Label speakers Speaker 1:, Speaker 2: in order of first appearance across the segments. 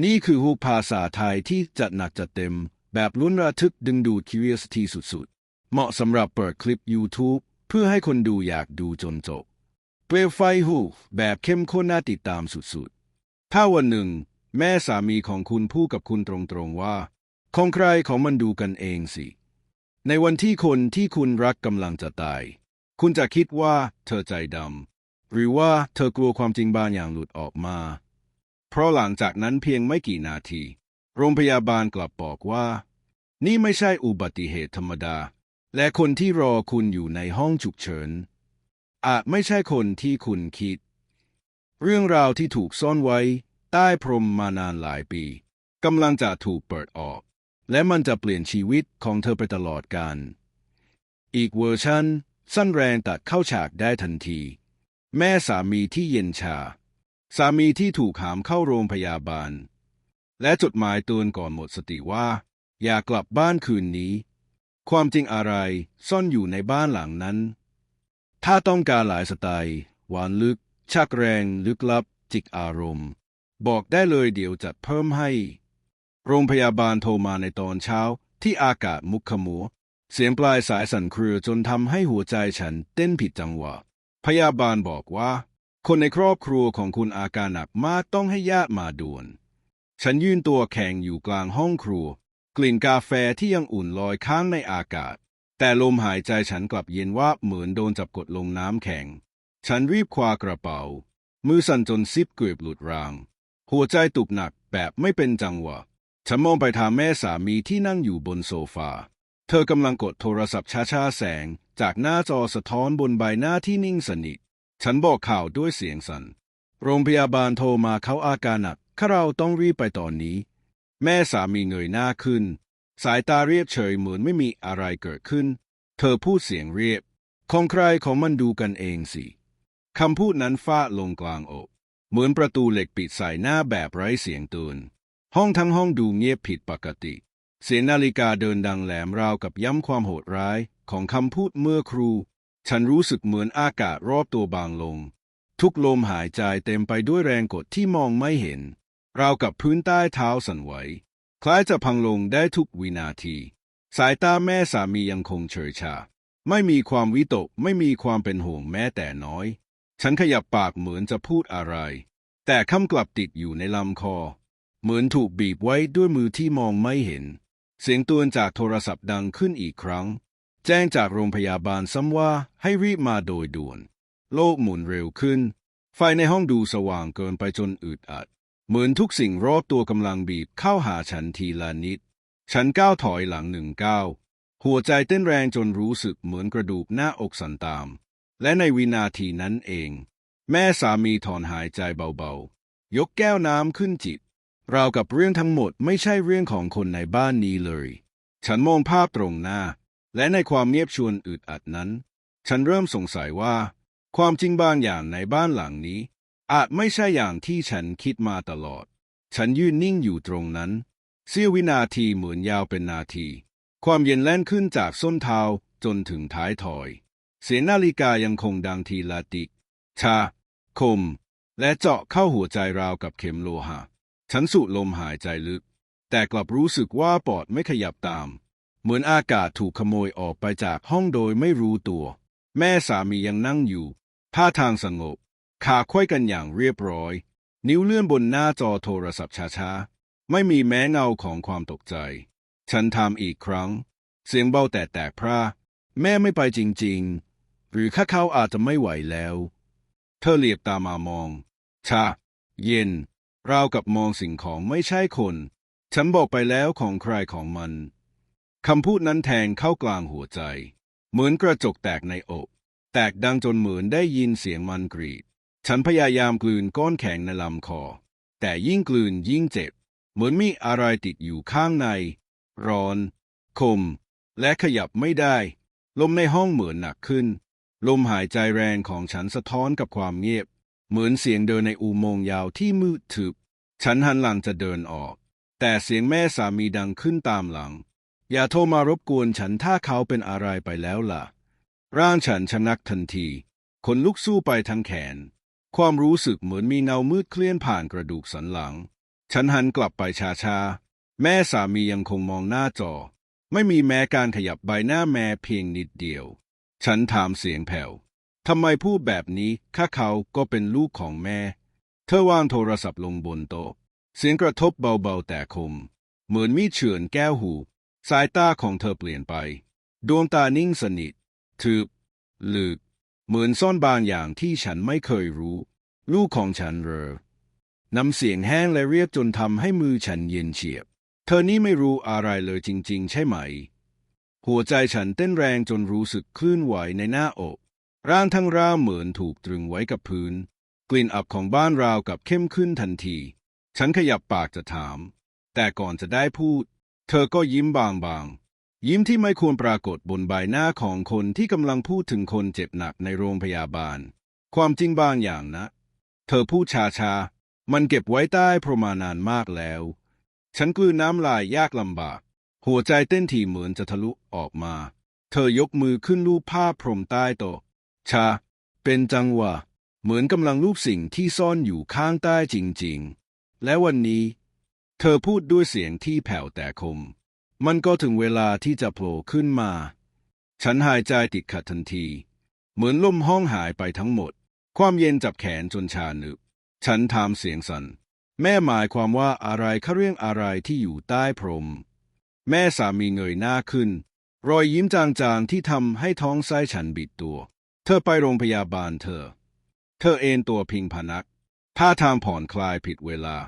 Speaker 1: นี่คือฮูภาษาไทยที่จัดหนักจัดเต็ม แบบลุ้นระทึกดึงดูด curiosity สุดๆ เหมาะสำหรับเปิดคลิป YouTube เพื่อให้คนดูอยากดูจนจบ เปลวไฟฮูแบบเข้มข้นน่าติดตามสุดๆ ถ้าวันหนึ่ง แม่สามีของคุณพูดกับคุณตรงๆว่า ของใครของมันดูกันเองสิ ในวันที่คนที่คุณรักกำลังจะตาย คุณจะคิดว่าเธอใจดำหรือว่าเธอกลัวความจริงบางอย่างหลุดออกมา เพราะหลังจากนั้นเพียงไม่กี่นาที โรงพยาบาลกลับบอกว่า นี่ไม่ใช่อุบัติเหตุธรรมดา และคนที่รอคุณอยู่ในห้องฉุกเฉิน อาจไม่ใช่คนที่คุณคิด เรื่องราวที่ถูกซ่อนไว้ใต้พรมมานานหลายปีกำลังจะถูกเปิดออก และมันจะเปลี่ยนชีวิตของเธอไปตลอดกาลอีกเวอร์ชันสั้นแรงตัดเข้าฉากได้ทันที แม่สามีที่เย็นชา สามีที่ถูกหามเข้าโรงพยาบาล และจดหมายเตือนก่อนหมดสติว่า อย่ากลับบ้านคืนนี้ ความจริงอะไรซ่อนอยู่ในบ้านหลังนั้น ถ้าต้องการหลายสไตล์หวานลึก ชักแรง ลึกลับ จิกอารมณ์ บอกได้เลยเดี๋ยวจัดเพิ่มให้ โรงพยาบาลโทรมาในตอนเช้าที่อากาศมุกขมัวเสียงปลายสายสั่นเครือจนทำให้หัวใจฉันเต้นผิดจังหวะ พยาบาลบอกว่า คนในครอบครัวของคุณอาการหนักมากต้องให้ญาติมาด่วน ฉันยืนตัวแข็งอยู่กลางห้องครัว กลิ่นกาแฟที่ยังอุ่นลอยค้างในอากาศ แต่ลมหายใจฉันกลับเย็นว่าเหมือนโดนจับกดลงน้ำแข็ง ฉันรีบคว้ากระเป๋า มือสั่นจนซิปเกือบหลุดราง หัวใจตุกหนักแบบไม่เป็นจังหวะ ฉันมองไปทางแม่สามีที่นั่งอยู่บนโซฟา เธอกำลังกดโทรศัพท์ช้าๆแสง จากหน้าจอสะท้อนบนใบหน้าที่นิ่งสนิท ฉันบอกข่าวด้วยเสียงสัน่น โรงพยาบาลโทรมาเขาอาการหนักข้าเราต้องรีบไปตอนนี้ แม่สามีเงยหน้าขึ้น สายตาเรียบเฉยเหมือนไม่มีอะไรเกิดขึ้น เธอพูดเสียงเรียบ ของใครของมันดูกันเองสิ คำพูดนั้นฟาดลงกลางอก เหมือนประตูเหล็กปิดใส่หน้าแบบไร้เสียงตูนห้องทั้งห้องดูเงียบผิดปกติ เสียงนาฬิกาเดินดังแหลมราวกับย้ำความโหดร้ายของคำพูดเมื่อครู ฉันรู้สึกเหมือนอากาศรอบตัวบางลง ทุกลมหายใจเต็มไปด้วยแรงกดที่มองไม่เห็น ราวกับพื้นใต้เท้าสั่นไหว คล้ายจะพังลงได้ทุกวินาที สายตาแม่สามียังคงเฉยชา ไม่มีความวิตก ไม่มีความเป็นห่วงแม้แต่น้อย ฉันขยับปากเหมือนจะพูดอะไร แต่คำกลับติดอยู่ในลำคอ เหมือนถูกบีบไว้ด้วยมือที่มองไม่เห็น เสียงตือนจากโทรศัพท์ดังขึ้นอีกครั้ง แจ้งจากโรงพยาบาลซ้ำว่าให้รีบมาโดยด่วน โลกหมุนเร็วขึ้น ไฟในห้องดูสว่างเกินไปจนอึดอัด เหมือนทุกสิ่งรอบตัวกำลังบีบเข้าหาฉันทีละนิด ฉันก้าวถอยหลังหนึ่งก้าวหัวใจเต้นแรงจนรู้สึกเหมือนกระดูกหน้าอกสั่นตาม และในวินาทีนั้นเอง แม่สามีถอนหายใจเบาๆ ยกแก้วน้ำขึ้นจิบราวกับเรื่องทั้งหมดไม่ใช่เรื่องของคนในบ้านนี้เลย ฉันมองภาพตรงหน้า และในความเงียบชวนอึดอัดนั้น ฉันเริ่มสงสัยว่า ความจริงบางอย่างในบ้านหลังนี้ อาจไม่ใช่อย่างที่ฉันคิดมาตลอด ฉันยืนนิ่งอยู่ตรงนั้นเสี้ยววินาทีเหมือนยาวเป็นนาที ความเย็นแล่นขึ้นจากส้นเท้าจนถึงท้ายถอย เสียงนาฬิกายังคงดังทีละติก ชา คม และเจาะเข้าหัวใจราวกับเข็มโลหะ ฉันสูดลมหายใจลึก แต่กลับรู้สึกว่าปอดไม่ขยับตาม เหมือนอากาศถูกขโมยออกไปจากห้องโดยไม่รู้ตัว แม่สามียังนั่งอยู่ท่าทางสงบ ขาควยกันอย่างเรียบร้อย นิ้วเลื่อนบนหน้าจอโทรศัพท์ช้าๆ ไม่มีแม้เงาของความตกใจ ฉันทำอีกครั้ง เสียงเบาแต่แตกพร่าแม่ไม่ไปจริงๆ หรือข้าเขาอาจจะไม่ไหวแล้ว เธอเหลียบตามามอง ชา เย็น ราวกับมองสิ่งของไม่ใช่คน ฉันบอกไปแล้วของใครของมัน คำพูดนั้นแทงเข้ากลางหัวใจ เหมือนกระจกแตกในอก แตกดังจนเหมือนได้ยินเสียงมันกรีด ฉันพยายามกลืนก้อนแข็งในลำคอ แต่ยิ่งกลืนยิ่งเจ็บ เหมือนมีอะไรติดอยู่ข้างใน ร้อน คม และขยับไม่ได้ ลมในห้องเหมือนหนักขึ้น ลมหายใจแรงของฉันสะท้อนกับความเงียบ เหมือนเสียงเดินในอุโมงค์ยาวที่มืดทึบ ฉันหันหลังจะเดินออก แต่เสียงแม่สามีดังขึ้นตามหลัง อย่าโทรมารบกวนฉันถ้าเขาเป็นอะไรไปแล้วล่ะ ร่างฉันชะงักทันที ขนลุกสู้ไปทั้งแขน ความรู้สึกเหมือนมีเงามืดเคลื่อนผ่านกระดูกสันหลัง ฉันหันกลับไปช้าๆ แม่สามียังคงมองหน้าจอ ไม่มีแม้การขยับใบหน้าแม่เพียงนิดเดียว ฉันถามเสียงแผ่วทำไมพูดแบบนี้ข้าเขาก็เป็นลูกของแม่ เธอวางโทรศัพท์ลงบนโต๊ะ เสียงกระทบเบาๆแต่คม เหมือนมีดเฉือนแก้วหู สายตาของเธอเปลี่ยนไป ดวงตานิ่งสนิททึบลึกเหมือนซ่อนบางอย่างที่ฉันไม่เคยรู้ ลูกของฉันเรอน้ำเสียงแห้งและเรียบจนทำให้มือฉันเย็นเฉียบ เธอนี่ไม่รู้อะไรเลยจริง ๆ ใช่ไหม หัวใจฉันเต้นแรงจนรู้สึกคลื่นไหวในหน้าอก ร่างทั้งร่างเหมือนถูกตรึงไว้กับพื้น กลิ่นอับของบ้านราวกับเข้มขึ้นทันที ฉันขยับปากจะถาม แต่ก่อนจะได้พูด เธอก็ยิ้มบางๆ ยิ้มที่ไม่ควรปรากฏบนใบหน้าของคนที่กำลังพูดถึงคนเจ็บหนักในโรงพยาบาล ความจริงบางอย่างนะ เธอพูดช้าๆ มันเก็บไว้ใต้พรมานานมากแล้ว ฉันกลืนน้ำลายยากลำบาก หัวใจเต้นถี่เหมือนจะทะลุออกมา เธอยกมือขึ้นลูบผ้าพรมใต้โต๊ะชา เป็นจังหวะ เหมือนกำลังลูบสิ่งที่ซ่อนอยู่ข้างใต้จริงๆ และวันนี้ เธอพูดด้วยเสียงที่แผ่วแต่คม มันก็ถึงเวลาที่จะโผล่ขึ้นมา ฉันหายใจติดขัดทันที เหมือนลมห้องหายไปทั้งหมด ความเย็นจับแขนจนชาหนึบ ฉันถามเสียงสัน่น แม่หมายความว่าอะไรคะเรื่องอะไรที่อยู่ใต้พรม แม่สามีเงยหน้าขึ้น รอยยิ้มจางๆที่ทำให้ท้องไส้ฉันบิดตัว เธอไปโรงพยาบาลเธอ เธอเอนตัวพิงพนักท่าทางผ่อนคลายผิดเวลา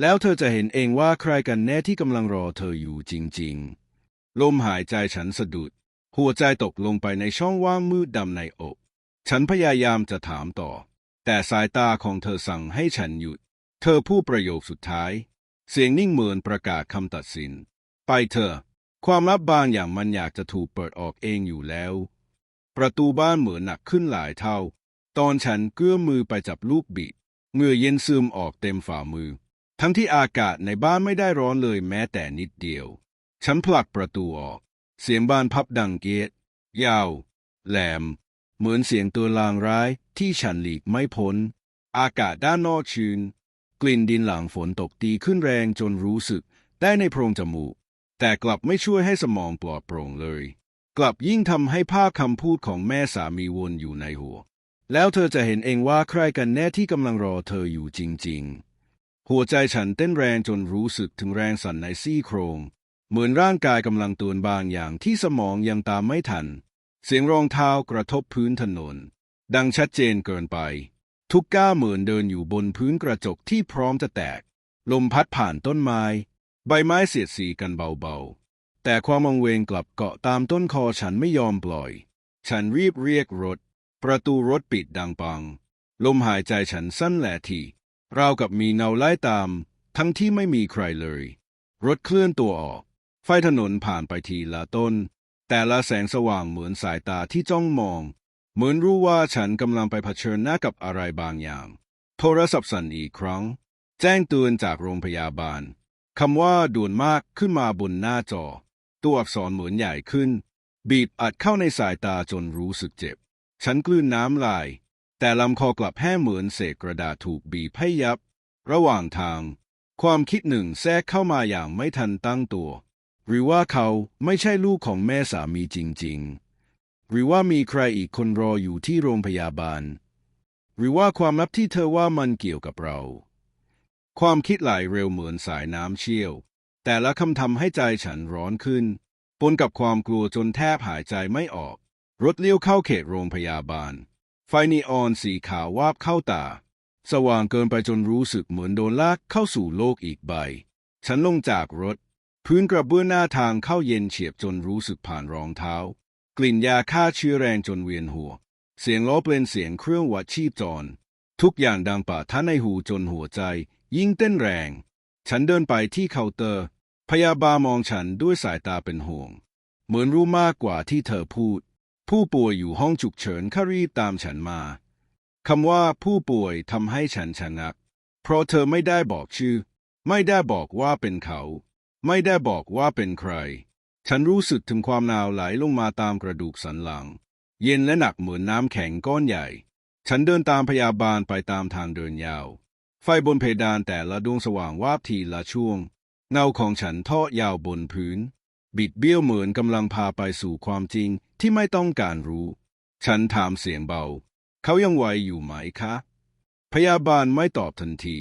Speaker 1: แล้วเธอจะเห็นเองว่าใครกันแน่ที่กำลังรอเธออยู่จริงๆ ลมหายใจฉันสะดุด หัวใจตกลงไปในช่องว่างมืดดำในอก ฉันพยายามจะถามต่อ แต่สายตาของเธอสั่งให้ฉันหยุด เธอพูดประโยคสุดท้าย เสียงนิ่งเหมือนประกาศคำตัดสิน ไปเถอะ ความลับบางอย่างมันอยากจะถูกเปิดออกเองอยู่แล้ว ประตูบ้านเหมือนหนักขึ้นหลายเท่า ตอนฉันเกื้อมมือไปจับลูกบิดเงื่อเย็นซึมออกเต็มฝ่ามือ ทั้งที่อากาศในบ้านไม่ได้ร้อนเลยแม้แต่นิดเดียว ฉันผลักประตูออก เสียงบ้านพับดังเกียดยาว แหลม เหมือนเสียงตัวลางร้ายที่ฉันหลีกไม่พ้น อากาศด้านนอกชื้น กลิ่นดินหลังฝนตกตีขึ้นแรงจนรู้สึกได้ในโพรงจมูก แต่กลับไม่ช่วยให้สมองปลอดโปร่งเลย กลับยิ่งทำให้ภาพคำพูดของแม่สามีวนอยู่ในหัว แล้วเธอจะเห็นเองว่าใครกันแน่ที่กำลังรอเธออยู่จริง ๆ หัวใจฉันเต้นแรงจนรู้สึกถึงแรงสั่นในซี่โครง เหมือนร่างกายกำลังตูนบางอย่างที่สมองยังตามไม่ทัน เสียงรองเท้ากระทบพื้นถนน ดังชัดเจนเกินไป ทุกก้าเหมือนเดินอยู่บนพื้นกระจกที่พร้อมจะแตก ลมพัดผ่านต้นไม้ ใบไม้เสียดสีกันเบาๆ แต่ความวังเวงกลับเกาะตามต้นคอฉันไม่ยอมปล่อย ฉันรีบเรียกรถ ประตูรถปิดดังปัง ลมหายใจฉันสั้นแหละที ราวกับมีเงาไล่ตาม ทั้งที่ไม่มีใครเลย รถเคลื่อนตัวออก ไฟถนนผ่านไปทีละต้น แต่ละแสงสว่างเหมือนสายตาที่จ้องมอง เหมือนรู้ว่าฉันกำลังไปเผชิญหน้ากับอะไรบางอย่าง โทรศัพท์สั่นอีกครั้ง แจ้งเตือนจากโรงพยาบาลคำว่าด่วนมากขึ้นมาบนหน้าจอ ตัวอักษรเหมือนใหญ่ขึ้น บีบอัดเข้าในสายตาจนรู้สึกเจ็บ ฉันกลืนน้ำลาย แต่ลำคอกลับแห้งเหมือนเศษกระดาษถูกบีบให้ยับ ระหว่างทาง ความคิดหนึ่งแทรกเข้ามาอย่างไม่ทันตั้งตัว หรือว่าเขาไม่ใช่ลูกของแม่สามีจริง ๆ หรือว่ามีใครอีกคนรออยู่ที่โรงพยาบาล หรือว่าความลับที่เธอว่ามันเกี่ยวกับเรา ความคิดไหลเร็วเหมือนสายน้ำเชี่ยว แต่ละคำทำให้ใจฉันร้อนขึ้น ปนกับความกลัวจนแทบหายใจไม่ออก รถเลี้ยวเข้าเขตโรงพยาบาล ไฟนีออนสีขาววาบเข้าตา สว่างเกินไปจนรู้สึกเหมือนโดนลากเข้าสู่โลกอีกใบ ฉันลงจากรถ พื้นกระเบื้องหน้าทางเข้าเย็นเฉียบจนรู้สึกผ่านรองเท้า กลิ่นยาฆ่าเชื้อแรงจนเวียนหัว เสียงล้อเป็นเสียงเครื่องวัดชีพจร ทุกอย่างดังป่าท่าในหูจนหัวใจ ยิ่งเต้นแรง ฉันเดินไปที่เคาน์เตอร์ พยาบาลมองฉันด้วยสายตาเป็นห่วง เหมือนรู้มากกว่าที่เธอพูด ผู้ป่วยอยู่ห้องฉุกเฉินข้ารีบตามฉันมาคำว่าผู้ป่วยทำให้ฉันชะงัก เพราะเธอไม่ได้บอกชื่อ ไม่ได้บอกว่าเป็นเขา ไม่ได้บอกว่าเป็นใคร ฉันรู้สึกถึงความหนาวไหลลงมาตามกระดูกสันหลัง เย็นและหนักเหมือนน้ำแข็งก้อนใหญ่ ฉันเดินตามพยาบาลไปตามทางเดินยาว ไฟไฟบนเพดานแต่ละดวงสว่างวาบทีละช่วง เงาของฉันทอดยาวบนพื้น บิดเบี้ยวเหมือนกำลังพาไปสู่ความจริง ที่ไม่ต้องการรู้ ฉันถามเสียงเบา เขายังไหวอยู่ไหมคะ พยาบาลไม่ตอบทันที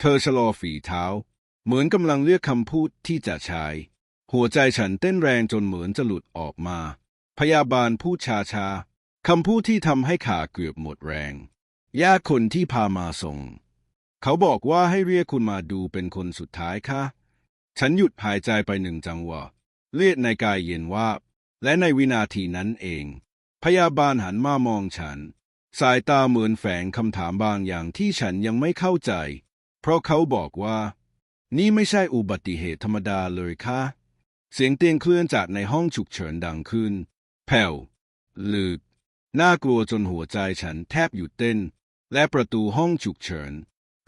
Speaker 1: เธอชะลอฝีเท้า เหมือนกำลังเลือกคำพูดที่จะใช้ หัวใจฉันเต้นแรงจนเหมือนจะหลุดออกมา พยาบาลพูดช้าๆคำพูดที่ทำให้ขาเกือบหมดแรงญาติคนที่พามาส่ง เขาบอกว่าให้เรียกคุณมาดูเป็นคนสุดท้ายค่ะ ฉันหยุดหายใจไปหนึ่งจังหวะ เลือดในกายเย็นวาบ และในวินาทีนั้นเอง พยาบาลหันมามองฉัน สายตาเหมือนแฝงคำถามบางอย่างที่ฉันยังไม่เข้าใจ เพราะเขาบอกว่า นี่ไม่ใช่อุบัติเหตุธรรมดาเลยค่ะ เสียงเตียงเคลื่อนจากในห้องฉุกเฉินดังขึ้น แผ่วลึกน่ากลัวจนหัวใจฉันแทบหยุดเต้น และประตูห้องฉุกเฉิน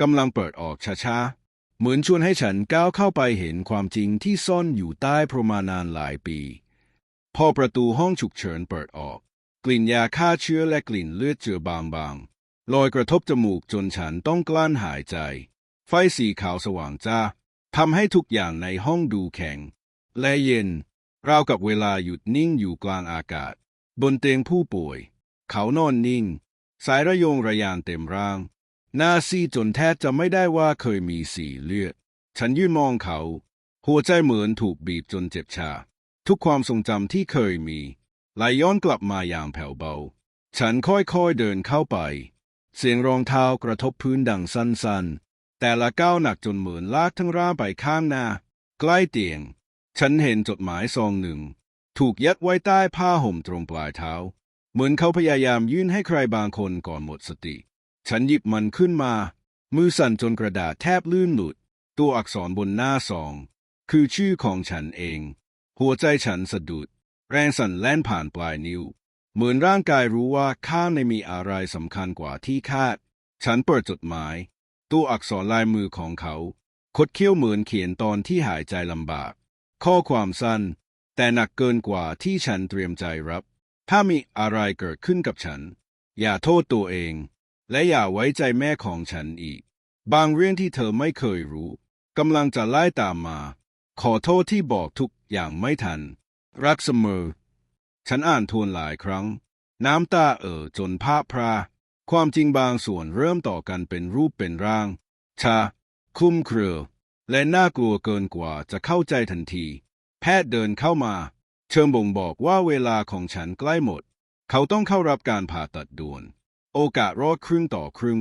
Speaker 1: กำลังเปิดออกช้าๆ เหมือนชวนให้ฉันก้าวเข้าไปเห็นความจริงที่ซ่อนอยู่ใต้พรมานานหลายปี พอประตูห้องฉุกเฉินเปิดออก กลิ่นยาฆ่าเชื้อและกลิ่นเลือดเจือบางๆลอยกระทบจมูกจนฉันต้องกลั้นหายใจ ไฟสีขาวสว่างจ้าทำให้ทุกอย่างในห้องดูแข็ง และเย็น ราวกับเวลาหยุดนิ่งอยู่กลางอากาศ บนเตียงผู้ป่วย เขานอนนิ่ง สายระโยงระยานเต็มร่าง หน้าซีจนแทบจะไม่ได้ว่าเคยมีสีเลือด ฉันยืนมองเขา หัวใจเหมือนถูกบีบจนเจ็บชา ทุกความทรงจำที่เคยมีไหลย้อนกลับมาอย่างแผ่วเบา ฉันค่อยๆเดินเข้าไป เสียงรองเท้ากระทบพื้นดังสั้นๆ แต่ละก้าวหนักจนเหมือนลากทั้งร่างไปข้างหน้า ใกล้เตียง ฉันเห็นจดหมายซองหนึ่ง ถูกยัดไว้ใต้ผ้าห่มตรงปลายเท้า เหมือนเขาพยายามยื่นให้ใครบางคนก่อนหมดสติ ฉันหยิบมันขึ้นมา มือสั่นจนกระดาษแทบลื่นหลุด ตัวอักษรบนหน้าซอง คือชื่อของฉันเอง หัวใจฉันสะดุด แรงสั่นแล่นผ่านปลายนิ้ว เหมือนร่างกายรู้ว่าข้างในมีอะไรสำคัญกว่าที่คาด ฉันเปิดจดหมาย ตัวอักษรลายมือของเขา คดเคี้ยวเหมือนเขียนตอนที่หายใจลำบาก ข้อความสั้น แต่หนักเกินกว่าที่ฉันเตรียมใจรับ ถ้ามีอะไรเกิดขึ้นกับฉัน อย่าโทษตัวเอง และอย่าไว้ใจแม่ของฉันอีก บางเรื่องที่เธอไม่เคยรู้กำลังจะไล่ตามมา ขอโทษที่บอกทุกอย่างไม่ทัน รักเสมอ ฉันอ่านทวนหลายครั้ง น้ำตาเอ่อจนภาพพรา ความจริงบางส่วนเริ่มต่อกันเป็นรูปเป็นร่าง ชา คุ้มเครือ และน่ากลัวเกินกว่าจะเข้าใจทันที แพทย์เดินเข้ามา เชิญบ่งบอกว่าเวลาของฉันใกล้หมด เขาต้องเข้ารับการผ่าตัดด่วน โอกาสรอดครึ่งต่อครึ่ง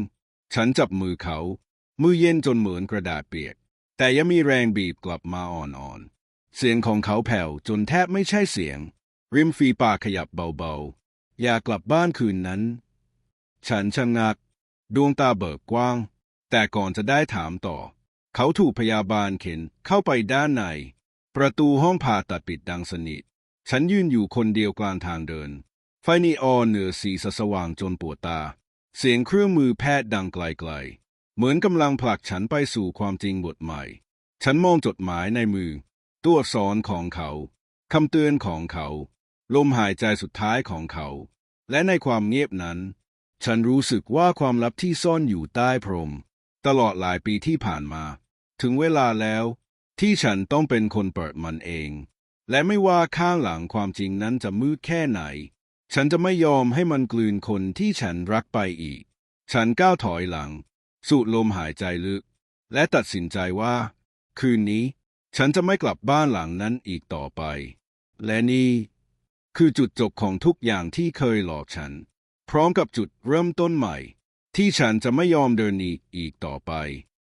Speaker 1: ฉันจับมือเขา มือเย็นจนเหมือนกระดาษเปียก แต่ยังมีแรงบีบกลับมาอ่อนๆ เสียงของเขาแผ่วจนแทบไม่ใช่เสียง ริมฝีปากขยับเบาๆ อยากกลับบ้านคืนนั้น ฉันชะงัก ดวงตาเบิกกว้าง แต่ก่อนจะได้ถามต่อ เขาถูกพยาบาลเข็นเข้าไปด้านใน ประตูห้องผ่าตัดปิดดังสนิท ฉันยืนอยู่คนเดียวกลางทางเดิน ไฟนีออนเหนือสีสว่างจนปวดตา เสียงเครื่องมือแพทย์ดังไกลๆ เหมือนกำลังผลักฉันไปสู่ความจริงบทใหม่ ฉันมองจดหมายในมือ ตัวอักษรของเขาคำเตือนของเขา ลมหายใจสุดท้ายของเขา และในความเงียบนั้น ฉันรู้สึกว่าความลับที่ซ่อนอยู่ใต้พรม ตลอดหลายปีที่ผ่านมา ถึงเวลาแล้วที่ฉันต้องเป็นคนเปิดมันเอง และไม่ว่าข้างหลังความจริงนั้นจะมืดแค่ไหน ฉันจะไม่ยอมให้มันกลืนคนที่ฉันรักไปอีก ฉันก้าวถอยหลัง สูดลมหายใจลึก และตัดสินใจว่า คืนนี้ฉันจะไม่กลับบ้านหลังนั้นอีกต่อไป และนี่คือจุดจบของทุกอย่างที่เคยหลอกฉัน พร้อมกับจุดเริ่มต้นใหม่ ที่ฉันจะไม่ยอมเดินนีอีกต่อไป